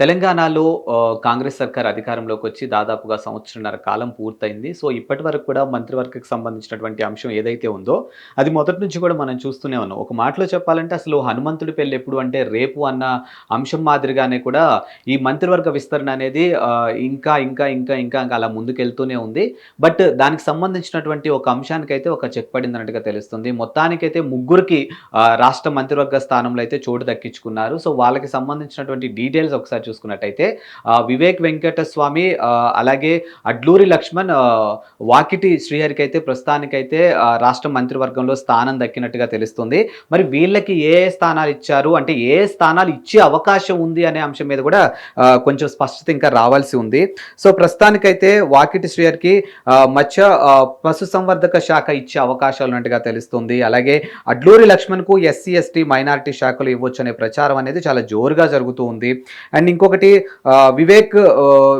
తెలంగాణలో కాంగ్రెస్ సర్కార్ అధికారంలోకి వచ్చి దాదాపుగా సంవత్సరంన్నర కాలం పూర్తయింది. సో ఇప్పటి వరకు కూడా మంత్రివర్గకు సంబంధించినటువంటి అంశం ఏదైతే ఉందో అది మొదటి నుంచి కూడా మనం చూస్తూనే ఉన్నాం. ఒక మాటలో చెప్పాలంటే అసలు హనుమంతుడి పెళ్ళి ఎప్పుడు అంటే రేపు అన్న అంశం మాదిరిగానే కూడా ఈ మంత్రివర్గ విస్తరణ అనేది ఇంకా ఇంకా ఇంకా ఇంకా ఇంకా అలా ముందుకెళ్తూనే ఉంది. బట్ దానికి సంబంధించినటువంటి ఒక అంశానికైతే ఒక చెక్ పడిందన్నట్టుగా తెలుస్తుంది. మొత్తానికైతే ముగ్గురికి రాష్ట్ర మంత్రివర్గ స్థానంలో అయితే చోటు దక్కించుకున్నారు. సో వాళ్ళకి సంబంధించినటువంటి డీటెయిల్స్ ఒకసారి చూసుకున్నట్టయితే వివేక్ వెంకట స్వామి అలాగే అడ్లూరి లక్ష్మణ్ వాకిటి శ్రీహరికి అయితే ప్రస్తుతానికైతే రాష్ట్ర మంత్రివర్గంలో స్థానం దక్కినట్టుగా తెలుస్తుంది. మరి వీళ్ళకి ఏ స్థానాలు ఇచ్చారు? అంటే ఏ స్థానాలు ఇచ్చే అవకాశం ఉంది అనే అంశం మీద కూడా కొంచెం స్పష్టత ఇంకా రావాల్సి ఉంది. సో ప్రస్తుతానికైతే వాకిటి శ్రీహరికి మత్స్య పశు సంవర్ధక శాఖ ఇచ్చే అవకాశాలు ఉన్నట్టుగా తెలుస్తుంది. అలాగే అడ్లూరి లక్ష్మణ్కు ఎస్సీ ఎస్టీ మైనారిటీ శాఖలు ఇవ్వచ్చు అనే ప్రచారం అనేది చాలా జోరుగా జరుగుతూ ఉంది. అండ్ ఇంకొకటి వివేక్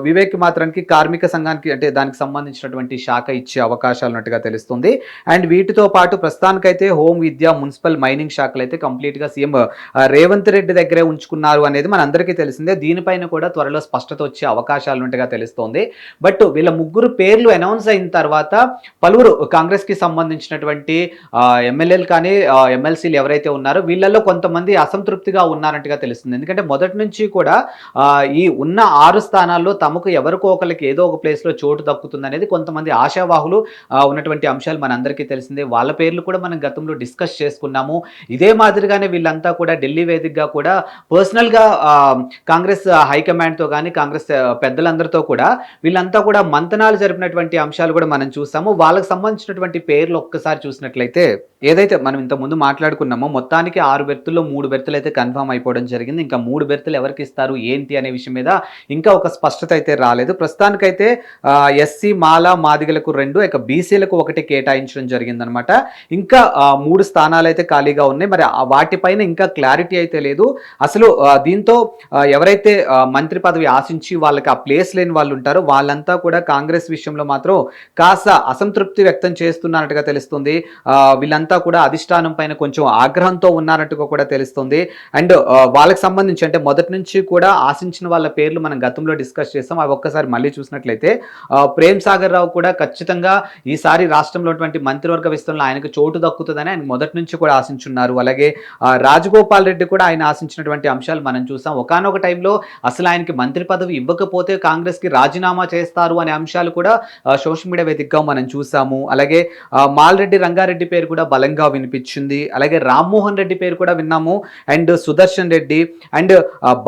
వివేక్ మాత్రానికి కార్మిక సంఘానికి అంటే దానికి సంబంధించినటువంటి శాఖ ఇచ్చే అవకాశాలు ఉన్నట్టుగా తెలుస్తుంది. అండ్ వీటితో పాటు ప్రస్తుతానికైతే హోం విద్య మున్సిపల్ మైనింగ్ శాఖలు అయితే కంప్లీట్గా సీఎం రేవంత్ రెడ్డి దగ్గరే ఉంచుకున్నారు అనేది మన తెలిసిందే. దీనిపైన కూడా త్వరలో స్పష్టత వచ్చే అవకాశాలు ఉన్నట్టుగా తెలుస్తోంది. బట్ వీళ్ళ ముగ్గురు పేర్లు అనౌన్స్ అయిన తర్వాత పలువురు కాంగ్రెస్కి సంబంధించినటువంటి ఎమ్మెల్యేలు కానీ ఎమ్మెల్సీలు ఎవరైతే ఉన్నారో వీళ్ళల్లో కొంతమంది అసంతృప్తిగా ఉన్నారంటగా తెలుస్తుంది. ఎందుకంటే మొదటి నుంచి కూడా ఈ ఉన్న ఆరు స్థానాల్లో తమకు ఎవరికో ఒకరికి ఏదో ఒక ప్లేస్లో చోటు దక్కుతుంది అనేది కొంతమంది ఆశావాహులు ఉన్నటువంటి అంశాలు మనందరికీ తెలిసిందే. వాళ్ళ పేర్లు కూడా మనం గతంలో డిస్కస్ చేసుకున్నాము. ఇదే మాదిరిగానే వీళ్ళంతా కూడా ఢిల్లీ వేదికగా కూడా పర్సనల్గా కాంగ్రెస్ హైకమాండ్తో కానీ కాంగ్రెస్ పెద్దలందరితో కూడా వీళ్ళంతా కూడా మంతనాలు జరిపినటువంటి అంశాలు కూడా మనం చూసాము. వాళ్ళకి సంబంధించినటువంటి పేర్లు ఒక్కసారి చూసినట్లయితే ఏదైతే మనం ఇంత ముందు మాట్లాడుకున్నామో మొత్తానికి ఆరు బెర్తుల్లో మూడు బెర్తులు అయితే కన్ఫర్మ్ అయిపోవడం జరిగింది. ఇంకా మూడు బెర్తులు ఎవరికి ఇస్తారు ఏంటి అనే విషయం మీద ఇంకా ఒక స్పష్టత అయితే రాలేదు. ప్రస్తుతానికైతే ఎస్సీ మాల మాదిగలకు రెండు ఇక బీసీలకు ఒకటి కేటాయించడం జరిగిందనమాట. ఇంకా మూడు స్థానాలు అయితే ఖాళీగా ఉన్నాయి. మరి వాటిపైన ఇంకా క్లారిటీ అయితే లేదు. అసలు దీంతో ఎవరైతే మంత్రి పదవి ఆశించి వాళ్ళకి ఆ ప్లేస్ లేని వాళ్ళు ఉంటారో వాళ్ళంతా కూడా కాంగ్రెస్ విషయంలో మాత్రం కాస్త అసంతృప్తి వ్యక్తం చేస్తున్నట్టుగా తెలుస్తుంది. వీళ్ళంతా వీళ్ళంతా కూడా అధిష్టానం పైన కొంచెం ఆగ్రహంతో ఉన్నారట్టుగా కూడా తెలుస్తుంది. అండ్ వాళ్ళకి సంబంధించి అంటే మొదటి నుంచి కూడా ఆశించిన వాళ్ళ పేర్లు మనం గతంలో డిస్కస్ చేస్తాం. అవి ఒక్కసారి మళ్ళీ చూసినట్లయితే ప్రేమ్ సాగర్ రావు కూడా ఖచ్చితంగా ఈసారి రాష్ట్రంలో మంత్రివర్గ విస్తరణలో ఆయనకు చోటు దక్కుతుందని ఆయన మొదటి నుంచి కూడా ఆశించున్నారు. అలాగే రాజగోపాల్ రెడ్డి కూడా ఆయన ఆశించినటువంటి అంశాలు మనం చూసాం ఒకనొక టైంలో అసలు ఆయనకి మంత్రి పదవి ఇవ్వకపోతే కాంగ్రెస్కి రాజీనామా చేస్తారు అనే అంశాలు కూడా సోషల్ మీడియా వేదికగా మనం చూసాము. అలాగే మాల్రెడ్డి రంగారెడ్డి పేరు కూడా బలంగా వినిపించింది. అలాగే రామ్మోహన్ రెడ్డి పేరు కూడా విన్నాము. అండ్ సుదర్శన్ రెడ్డి అండ్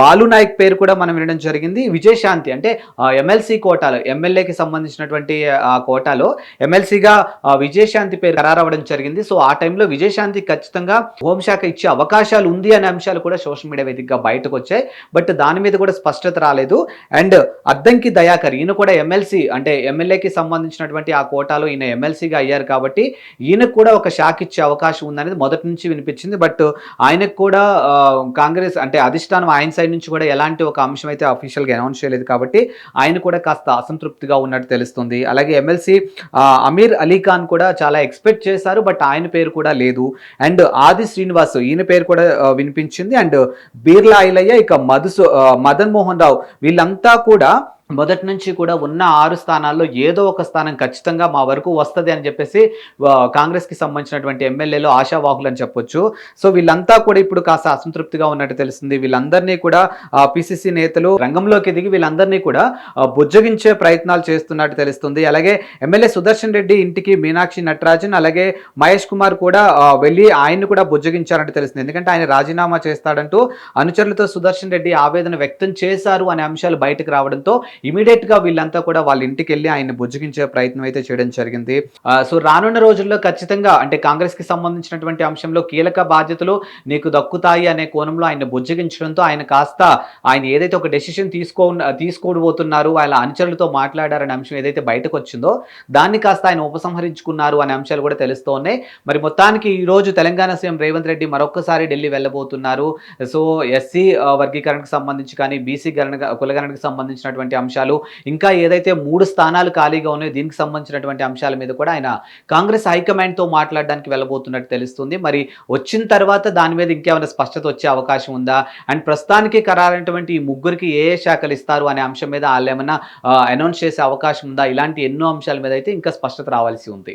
బాలు నాయక్ పేరు కూడా మనం వినడం జరిగింది. విజయశాంతి అంటే ఎమ్మెల్సీ కోటాలో ఎమ్మెల్యేకి సంబంధించినటువంటి ఆ కోటాలో ఎమ్మెల్సీగా విజయశాంతి పేరు ఖరారవ్వడం జరిగింది. సో ఆ టైంలో విజయశాంతి ఖచ్చితంగా హోంశాఖ ఇచ్చే అవకాశాలు ఉంది అనే అంశాలు కూడా సోషల్ మీడియా వేదికగా బయటకు వచ్చాయి. బట్ దాని మీద కూడా స్పష్టత రాలేదు. అండ్ అద్దంకి దయాకర్ ఈయన కూడా ఎమ్మెల్సీ అంటే ఎమ్మెల్యేకి సంబంధించినటువంటి ఆ కోటాలో ఈయన ఎమ్మెల్సీగా అయ్యారు కాబట్టి ఈయనకు కూడా ఒక షాక్ ఇచ్చే అవకాశం ఉందనేది మొదటి నుంచి వినిపించింది. బట్ ఆయనకు కూడా కాంగ్రెస్ అంటే అధిష్టానం ఆయన సైడ్ నుంచి కూడా ఎలాంటి ఒక అంశం అయితే అఫీషియల్గా అనౌన్స్ చేయలేదు కాబట్టి ఆయన కూడా కాస్త అసంతృప్తిగా ఉన్నట్టు తెలుస్తుంది. అలాగే ఎమ్మెల్సీ అమీర్ అలీ ఖాన్ కూడా చాలా ఎక్స్పెక్ట్ చేశారు బట్ ఆయన పేరు కూడా లేదు. అండ్ ఆది శ్రీనివాస్ ఈయన పేరు కూడా వినిపించింది. అండ్ బీర్లా ఐలయ్య ఇక మధుసు మదన్ మోహన్ రావు వీళ్ళంతా కూడా మొదటి నుంచి కూడా ఉన్న ఆరు స్థానాల్లో ఏదో ఒక స్థానం ఖచ్చితంగా మా వరకు వస్తుంది అని చెప్పేసి కాంగ్రెస్కి సంబంధించినటువంటి ఎమ్మెల్యేలు ఆశావాహులు అని చెప్పొచ్చు. సో వీళ్ళంతా కూడా ఇప్పుడు కాస్త అసంతృప్తిగా ఉన్నట్టు తెలిసింది వీళ్ళందరినీ కూడా పిసిసి నేతలు రంగంలోకి దిగి వీళ్ళందరినీ కూడా బుజ్జగించే ప్రయత్నాలు చేస్తున్నట్టు తెలుస్తుంది. అలాగే ఎమ్మెల్యే సుదర్శన్ రెడ్డి ఇంటికి మీనాక్షి నటరాజన్ అలాగే మహేష్ కుమార్ కూడా వెళ్ళి ఆయన్ని కూడా బుజ్జగించారంటే తెలుస్తుంది. ఎందుకంటే ఆయన రాజీనామా చేస్తాడంటూ అనుచరులతో సుదర్శన్ రెడ్డి ఆవేదన వ్యక్తం చేశారు అనే అంశాలు బయటకు రావడంతో ఇమీడియట్గా వీళ్ళంతా కూడా వాళ్ళ ఇంటికి వెళ్ళి ఆయన్ని బుజ్జగించే ప్రయత్నం అయితే చేయడం జరిగింది. సో రానున్న రోజుల్లో ఖచ్చితంగా అంటే కాంగ్రెస్కి సంబంధించినటువంటి అంశంలో కీలక బాధ్యతలు నీకు దక్కుతాయి అనే కోణంలో ఆయన బుజ్జగించడంతో ఆయన కాస్త ఆయన ఏదైతే ఒక డెసిషన్ తీసుకో తీసుకోబోతున్నారు ఆయన అనుచరులతో మాట్లాడారనే అంశం ఏదైతే బయటకు వచ్చిందో దాన్ని కాస్త ఆయన ఉపసంహరించుకున్నారు అనే అంశాలు కూడా తెలుస్తూ ఉన్నాయి మరి మొత్తానికి ఈ రోజు తెలంగాణ సీఎం రేవంత్ రెడ్డి మరొకసారి ఢిల్లీ వెళ్ళబోతున్నారు. సో ఎస్సీ వర్గీకరణకు సంబంధించి కానీ బీసీ గణన కులగణనకు సంబంధించినటువంటి అంశం అంశాలు. ఇంకా ఏదైతే మూడు స్థానాలు ఖాళీగా ఉన్నాయో దీనికి సంబంధించినటువంటి అంశాల మీద కూడా ఆయన కాంగ్రెస్ హైకమాండ్తో మాట్లాడడానికి వెళ్ళబోతున్నట్టు తెలుస్తుంది. మరి వచ్చిన తర్వాత దాని మీద ఇంకేమైనా స్పష్టత వచ్చే అవకాశం ఉందా? అండ్ ప్రస్తుతానికి ఖరారైనటువంటి ఈ ముగ్గురికి ఏ ఏ శాఖలు ఇస్తారు అనే అంశం మీద వాళ్ళు ఏమైనా అనౌన్స్ చేసే అవకాశం ఉందా? ఇలాంటి ఎన్నో అంశాల మీద అయితే ఇంకా స్పష్టత రావాల్సి ఉంది.